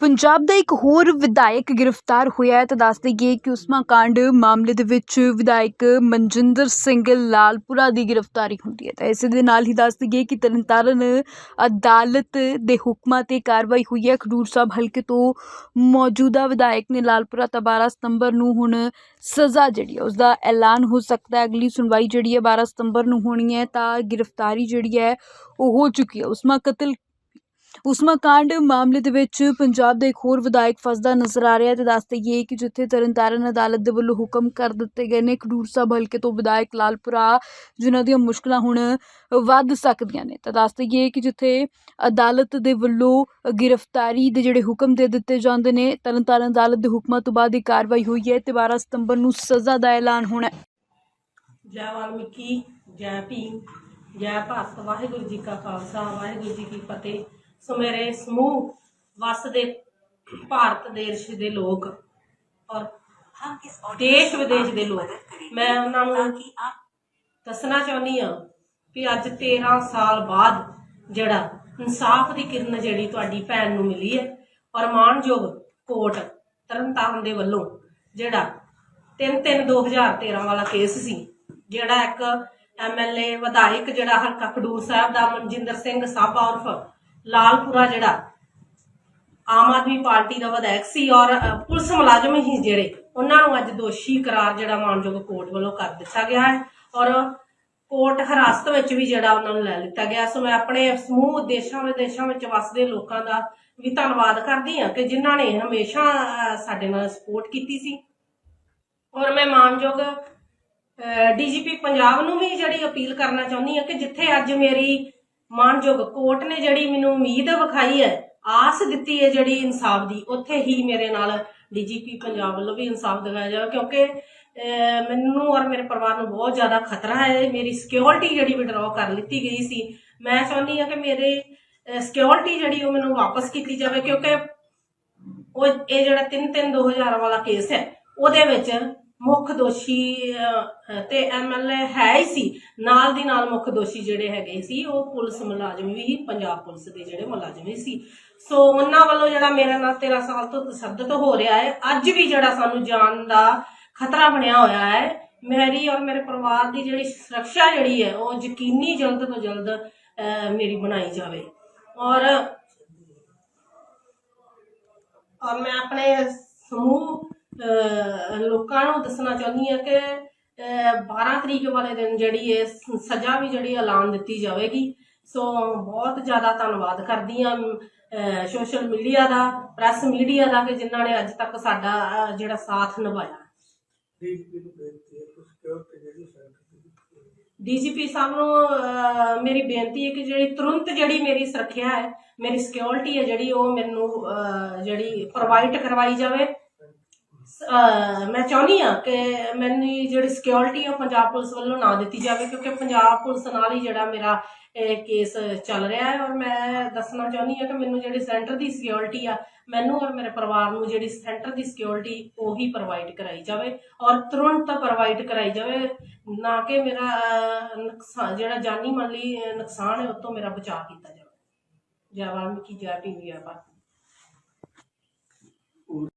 ਪੰਜਾਬ ਦਾ ਇੱਕ ਹੋਰ ਵਿਧਾਇਕ ਗ੍ਰਿਫਤਾਰ ਹੋਇਆ ਹੈ, ਤਾਂ ਦੱਸ ਦੇਈਏ ਕਿ ਉਸਮਾ ਕਾਂਡ ਮਾਮਲੇ ਦੇ ਵਿੱਚ ਵਿਧਾਇਕ ਮਨਜਿੰਦਰ ਸਿੰਘ ਲਾਲਪੁਰਾ ਦੀ ਗ੍ਰਿਫਤਾਰੀ ਹੁੰਦੀ ਹੈ। ਤਾਂ ਇਸੇ ਦੇ ਨਾਲ ਹੀ ਦੱਸ ਦੇਈਏ ਕਿ ਤਰਨਤਾਰਨ ਅਦਾਲਤ ਦੇ ਹੁਕਮਾਂ ਤੇ ਕਾਰਵਾਈ ਹੋਈ ਹੈ। ਖਡੂਰ ਸਾਹਿਬ ਹਲਕੇ ਤੋਂ ਮੌਜੂਦਾ ਵਿਧਾਇਕ ਨੇ ਲਾਲਪੁਰਾ ਤਾਂ 12 ਸਤੰਬਰ ਨੂੰ ਹੁਣ ਸਜ਼ਾ ਜਿਹੜੀ ਹੈ ਉਸ ਦਾ ਐਲਾਨ ਹੋ ਸਕਦਾ ਹੈ। ਅਗਲੀ ਸੁਣਵਾਈ ਜਿਹੜੀ ਹੈ 12 ਸਤੰਬਰ ਨੂੰ ਹੋਣੀ ਹੈ, ਤਾਂ ਗ੍ਰਿਫਤਾਰੀ ਜਿਹੜੀ ਹੈ, ਉਹ ਹੋ ਚੁੱਕੀ ਹੈ। ਉਸਮਾ ਕਤਲ ਉਸਮਾ ਕਾਂਡ ਮਾਮਲੇ ਦੇ ਵਿੱਚ ਪੰਜਾਬ ਦਾ ਇੱਕ ਹੋਰ ਵਿਧਾਇਕ ਫਸਦਾ ਨਜ਼ਰ ਆ ਰਿਹਾ ਤੇ ਦੱਸ ਦੇਈਏ ਕਿ ਜਿੱਥੇ ਤਰਨਤਾਰਨ ਅਦਾਲਤ ਦੇ ਵੱਲੋਂ ਹੁਕਮ ਕਰ ਦਿੱਤੇ ਗਏ ਨੇ, ਖਡੂਰ ਸਾਹਿਬ ਹਲਕੇ ਤੋਂ ਵਿਧਾਇਕ ਲਾਲਪੁਰਾ, ਜਿਨ੍ਹਾਂ ਦੀਆਂ ਮੁਸ਼ਕਲਾਂ ਹੁਣ ਵੱਧ ਸਕਦੀਆਂ ਨੇ। ਤਾਂ ਦੱਸ ਦੇਈਏ ਕਿ ਜਿੱਥੇ ਅਦਾਲਤ ਦੇ ਵੱਲੋਂ ਗ੍ਰਿਫਤਾਰੀ ਦੇ ਜਿਹੜੇ ਹੁਕਮ ਦੇ ਦਿੱਤੇ ਜਾਂਦੇ ਨੇ, ਤਰਨਤਾਰਨ ਅਦਾਲਤ ਦੇ ਹੁਕਮਾਂ ਤੋਂ ਬਾਅਦ ਇਹ ਕਾਰਵਾਈ ਹੋਈ ਹੈ ਤੇ 12 ਸਤੰਬਰ ਨੂੰ ਸਜ਼ਾ ਦਾ ਐਲਾਨ ਹੋਣਾ ਹੈ। ਜੈ ਵਾਲਮੀਕੀ, ਜੈ ਭੀਮ, ਜੈ ਭਾਰਤ। ਵਾਹਿਗੁਰੂ ਜੀ ਕਾ ਖਾਲਸਾ, ਵਾਹਿਗੁਰੂ ਜੀ ਕੀ ਫਤਿਹ। ਸੋ ਮੇਰੇ ਸਮੂਹ ਵਸਦੇ ਭਾਰਤ ਦੇਸ਼ ਦੇ ਲੋਕ ਔਰ ਦੇਸ਼ ਵਿਦੇਸ਼ ਦੇ ਲੋਕ। ਮੈਂ ਉਹਨਾਂ ਨੂੰ ਦੱਸਣਾ ਚਾਹੁੰਦੀ ਆ ਕਿ ਅੱਜ 13 ਸਾਲ ਬਾਅਦ ਜਿਹੜਾ ਇਨਸਾਫ ਦੀ ਕਿਰਨ ਜਿਹੜੀ ਤੁਹਾਡੀ ਭੈਣ ਨੂੰ ਮਿਲੀ ਹੈ ਔਰ ਮਾਣਯੋਗ ਕੋਰਟ ਤਰਨਤਾਰਨ ਦੇ ਵੱਲੋਂ ਜਿਹੜਾ 3-3 2013 ਵਾਲਾ ਕੇਸ ਸੀ ਜਿਹੜਾ ਇੱਕ ਐਮਐਲਏ ਵਿਧਾਇਕ ਜਿਹੜਾ ਹਲਕਾ ਖਡੂਰ ਸਾਹਿਬ ਦਾ ਮਨਜਿੰਦਰ ਸਿੰਘ ਸਾਬਾ ਉਰਫ ਲਾਲਪੁਰਾ ਜਿਹੜਾ ਆਮ ਆਦਮੀ ਪਾਰਟੀ ਦਾ ਵਿਧਾਇਕ ਸੀ ਔਰ ਪੁਲਿਸ ਮੁਲਾਜ਼ਮ ਹੀ ਜਿਹੜੇ, ਉਹਨਾਂ ਨੂੰ ਅੱਜ ਦੋਸ਼ੀ ਕਰਾਰ ਜਿਹੜਾ ਮਾਨਯੋਗ ਕੋਰਟ ਵੱਲੋਂ ਕਰ ਦਿੱਤਾ ਗਿਆ ਹੈ ਔਰ ਕੋਰਟ ਹਿਰਾਸਤ ਵਿੱਚ ਵੀ ਜਿਹੜਾ ਉਹਨਾਂ ਨੂੰ ਲੈ ਲਿੱਤਾ ਗਿਆ। ਸੋ ਮੈਂ ਆਪਣੇ ਸਮੂਹ ਦੇਸ਼ਾਂ ਵਿਦੇਸ਼ਾਂ ਵਿੱਚ ਵਸਦੇ ਲੋਕਾਂ ਦਾ ਵੀ ਧੰਨਵਾਦ ਕਰਦੀ ਹਾਂ ਕਿ ਜਿਨ੍ਹਾਂ ਨੇ ਹਮੇਸ਼ਾ ਸਾਡੇ ਨਾਲ ਸਪੋਰਟ ਕੀਤੀ ਸੀ। ਔਰ ਮੈਂ ਮਾਨਯੋਗ ਡੀਜੀਪੀ ਪੰਜਾਬ ਨੂੰ ਵੀ ਜਿਹੜੀ ਅਪੀਲ ਕਰਨਾ ਚਾਹੁੰਦੀ ਹਾਂ ਕਿ ਜਿੱਥੇ ਅੱਜ ਮੇਰੀ ਮਾਨਯੋਗ ਕੋਰਟ ਨੇ ਜਿਹੜੀ ਮੈਨੂੰ ਉਮੀਦ ਵਿਖਾਈ ਹੈ, ਆਸ ਦਿੱਤੀ ਹੈ ਜਿਹੜੀ ਇਨਸਾਫ ਦੀ, ਉੱਥੇ ਹੀ ਮੇਰੇ ਨਾਲ ਡੀਜੀਪੀ ਪੰਜਾਬ ਵੱਲੋਂ ਵੀ ਇਨਸਾਫ ਦਿਵਾਇਆ ਜਾਵੇ, ਕਿਉਂਕਿ ਮੈਨੂੰ ਔਰ ਮੇਰੇ ਪਰਿਵਾਰ ਨੂੰ ਬਹੁਤ ਜ਼ਿਆਦਾ ਖਤਰਾ ਹੈ, ਮੇਰੀ ਸਿਕਿਉਰਿਟੀ ਜਿਹੜੀ ਵਿਡਰਾਅ ਕਰ ਲਿੱਤੀ ਗਈ ਸੀ। ਮੈਂ ਚਾਹੁੰਦੀ ਹਾਂ ਕਿ ਮੇਰੇ ਸਿਕਿਉਰਿਟੀ ਜਿਹੜੀ ਉਹ ਮੈਨੂੰ ਵਾਪਸ ਕੀਤੀ ਜਾਵੇ, ਕਿਉਂਕਿ ਉਹ, ਇਹ ਜਿਹੜਾ 3-3 2000 ਵਾਲਾ ਕੇਸ ਹੈ, ਉਹਦੇ ਵਿੱਚ ਮੁੱਖ ਦੋਸ਼ੀ ਅਹ, ਤੇ ਐਮਐਲਏ ਹੈ ਹੀ ਸੀ। ਨਾਲ ਦੀ ਨਾਲ ਮੁੱਖ ਦੋਸ਼ੀ ਜਿਹੜੇ ਹੈਗੇ ਸੀ ਉਹ ਪੁਲਿਸ ਮੁਲਾਜ਼ਮ ਵੀ ਪੰਜਾਬ ਪੁਲਿਸ ਦੇ ਜਿਹੜੇ ਮੁਲਾਜ਼ਮ ਵੀ ਸੀ। ਸੋ ਉਹਨਾਂ ਵੱਲੋਂ ਜਿਹੜਾ ਮੇਰੇ ਨਾਲ 13 ਸਾਲ ਤੋਂ ਤਸੱਦਦ ਹੋ ਰਿਹਾ ਹੈ ਅੱਜ ਵੀ ਜਿਹੜਾ ਸਾਨੂੰ ਜਾਨ ਦਾ ਖਤਰਾ ਬਣਿਆ ਹੋਇਆ ਹੈ ਮੇਰੀ ਔਰ ਮੇਰੇ ਪਰਿਵਾਰ ਦੀ ਜਿਹੜੀ ਸੁਰੱਖਿਆ ਜਿਹੜੀ ਹੈ ਉਹ ਯਕੀਨੀ ਜਲਦ ਤੋਂ ਜਲਦ ਅਹ, ਮੇਰੀ ਬਣਾਈ ਜਾਵੇ। ਔਰ ਔਰ ਮੈਂ ਆਪਣੇ ਸਮੂਹ ਲੋਕਾਂ ਨੂੰ ਦੱਸਣਾ ਚਾਹੁੰਦੀ ਹਾਂ ਕਿ ਅਹ, 12 ਤਰੀਕ ਵਾਲੇ ਦਿਨ ਜਿਹੜੀ ਹੈ ਸ- ਸਜ਼ਾ ਵੀ ਜਿਹੜੀ ਐਲਾਨ ਦਿੱਤੀ ਜਾਵੇਗੀ। ਸੋ ਬਹੁਤ ਜ਼ਿਆਦਾ ਧੰਨਵਾਦ ਕਰਦੀ ਹਾਂ ਸੋਸ਼ਲ ਮੀਡੀਆ ਦਾ ਪ੍ਰੈਸ ਮੀਡੀਆ ਦਾ ਕਿ ਜਿਨ੍ਹਾਂ ਨੇ ਅੱਜ ਤੱਕ ਸਾਡਾ ਜਿਹੜਾ ਸਾਥ ਨਿਭਾਇਆ। ਡੀਜੀਪੀ ਸਾਹਿਬ ਨੂੰ ਮੇਰੀ ਬੇਨਤੀ ਹੈ ਕਿ ਜਿਹੜੀ ਤੁਰੰਤ ਜਿਹੜੀ ਮੇਰੀ ਸੁਰੱਖਿਆ ਹੈ ਮੇਰੀ ਸਿਕਿਉਰਿਟੀ ਹੈ ਜਿਹੜੀ ਉਹ ਮੈਨੂੰ ਜਿਹੜੀ ਪ੍ਰੋਵਾਈਡ ਕਰਵਾਈ ਜਾਵੇ। ਅਹ, ਮੈਂ ਚਾਹੁੰਦੀ ਹਾਂ ਕਿ ਮੈਨੂੰ ਜਿਹੜੀ ਸਿਕਿਉਰਿਟੀ ਹੈ ਉਹ ਪੰਜਾਬ ਪੁਲਿਸ ਵੱਲੋਂ ਨਾ ਦਿੱਤੀ ਜਾਵੇ ਕਿਉਂਕਿ ਪੰਜਾਬ ਪੁਲਿਸ ਨਾਲ ਹੀ ਜਿਹੜਾ ਮੇਰਾ ਇਹ ਕੇਸ ਚੱਲ ਰਿਹਾ ਹੈ ਔਰ ਮੈਂ ਦੱਸਣਾ ਚਾਹੁੰਦੀ ਹਾਂ ਕਿ ਮੈਨੂੰ ਜਿਹੜੀ ਸੈਂਟਰ ਦੀ ਸਿਕਿਉਰਿਟੀ ਆ ਮੈਨੂੰ ਔਰ ਮੇਰੇ ਪਰਿਵਾਰ ਨੂੰ ਜਿਹੜੀ ਸੈਂਟਰ ਦੀ ਸਿਕਿਉਰਿਟੀ ਉਹੀ ਪ੍ਰੋਵਾਈਡ ਕਰਾਈ ਜਾਵੇ ਔਰ ਤੁਰੰਤ ਪ੍ਰੋਵਾਈਡ ਕਰਾਈ ਜਾਵੇ ਨਾ ਕਿ ਮੇਰਾ ਅਹ, ਨੁਕਸਾਨ ਜਿਹੜਾ ਜਾਨੀ ਮਾਲੀ ਅਹ, ਨੁਕਸਾਨ ਹੈ ਉਹ ਤੋਂ ਮੇਰਾ ਬਚਾਅ ਕੀਤਾ ਜਾਵੇ। ਜੈ ਵਾਲਮੀਕੀ ਜੈ ਭੀਮ ਜੈ ਭਾਰਤ।